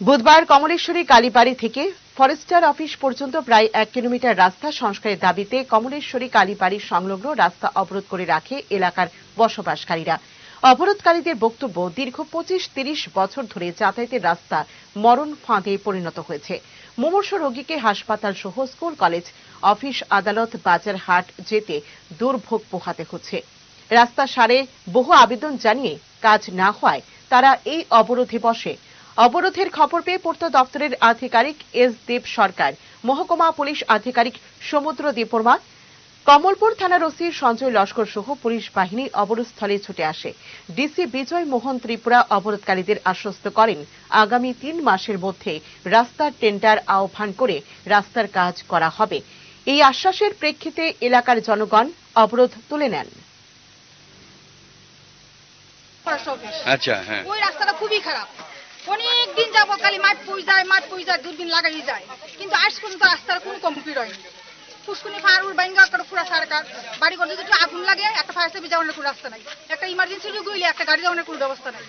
বুধবার কমলেশ্বরী কালীবাড়ি থেকে Forster office পর্যন্ত প্রায় এক কিলোমিটার রাস্তা সংস্কারের দাবিতে কমলেশ্বরী কালীবাড়ি সংলগ্ন রাস্তা অবরোধ করে রাখে এলাকার বসবাসকারীরা। অবরোধকারীদের বক্তব্য, দীর্ঘ পঁচিশ তিরিশ বছর ধরে যাতায়াতের রাস্তা মরণ ফাঁদে পরিণত হয়েছে। মুমূর্ষ রোগীকে হাসপাতাল সহ স্কুল, কলেজ, অফিস, আদালত, বাজার হাট যেতে দুর্ভোগ পোহাতে হচ্ছে। রাস্তা সারে বহু আবেদন জানিয়ে কাজ না হওয়ায় তারা এই অবরোধে বসে। অবরোধের খবর পেয়ে পূর্ত দপ্তরের আধিকারিক এস দেব সরকার মহকুমা পুলিশ আধিকারিক সমুদ্র দেববর্মা কমলপুর থানার ওসি সঞ্জয় লস্কর সহ পুলিশ বাহিনী অবরোধস্থলে ছুটে আসে। ডিসি বিজয় মোহন ত্রিপুরা অবরোধকারীদের আশ্বস্ত করেন আগামী তিন মাসের মধ্যে রাস্তার টেন্ডার আহ্বান করে রাস্তার কাজ করা হবে। এই আশ্বাসের প্রেক্ষিতে এলাকার জনগণ অবরোধ তুলে নেন। আচ্ছা হ্যাঁ। ওই রাস্তাটা খুবই খারাপ। অনেক দিন যাব খালি মাঠ পুই যায় মাঠ পুই যায় দূরবীন লাগাই যায়। কিন্তু আজ পর্যন্ত রাস্তার কোনো কমপ্লিট হয়নি। পুষ্কুনি ফারুর বাইঙ্গা একটা পুরা সরকার। বাড়ি ঘর যদি একটু আগুন লাগে একটা ফায়ার সার্ভিস যাওয়ার কোনো রাস্তা নাই। একটা ইমার্জেন্সি রোগ হইলে একটা গাড়ি যাওয়ার কোনো ব্যবস্থা নাই।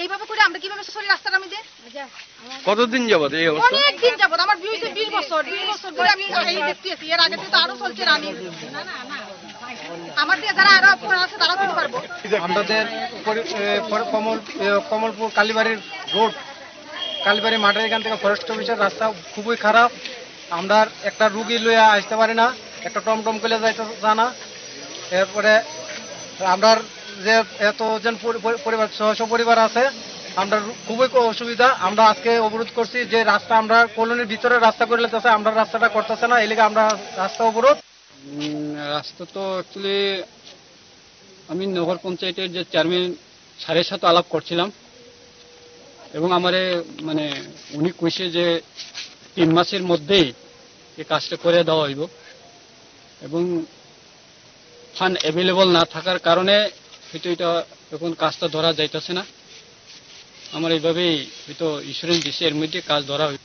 এইভাবে করে আমরা কীভাবে সরি রাস্তাটা আমি দিয়ে কতদিন যাবত এই অবস্থা? অনেক দিন যাব আমার বিয়ে হয়েছে বিশ বছর বিশ বছর ধরে আমি এই দেখতেছি। এর আগে তো আরও চলছে রানি। আমার দিয়ে যারা আমাদের কমল কমলপুর কালীবাড়ির রোড, কালীবাড়ি মাঠের এখান থেকে ফরেস্ট অফিসের রাস্তা খুবই খারাপ। আমরা একটা রুগী লইয়া আসতে পারি না, একটা টমটম করে যাইতে জানা এরপরে আমরা যে এতজন পরি- পরি- পরিবার ছশো পরিবার আছে, আমরা খুবই অসুবিধা। আমরা আজকে অবরোধ করছি যে রাস্তা আমরা, কলোনির ভিতরে রাস্তা করে লেতেছে আমরা রাস্তাটা করতেছে না এলাকা আমরা রাস্তা অবরোধ। রাস্তা তো অ্যাকচুয়ালি আমি নগর পঞ্চায়েতের যে চেয়ারম্যান স্যারের সাথে আলাপ করছিলাম এবং আমারে মানে উনি কইছে যে তিন মাসের মধ্যেই এই কাজটা করে দেওয়া হইব এবং ফান্ড অ্যাভেলেবল না থাকার কারণে হয়তো এটা এখন কাজটা ধরা যাইতেছে না। আমার এইভাবেই হয়তো ইন্স্যুরেন্স দিছে, এর মধ্যে কাজ ধরা হইব।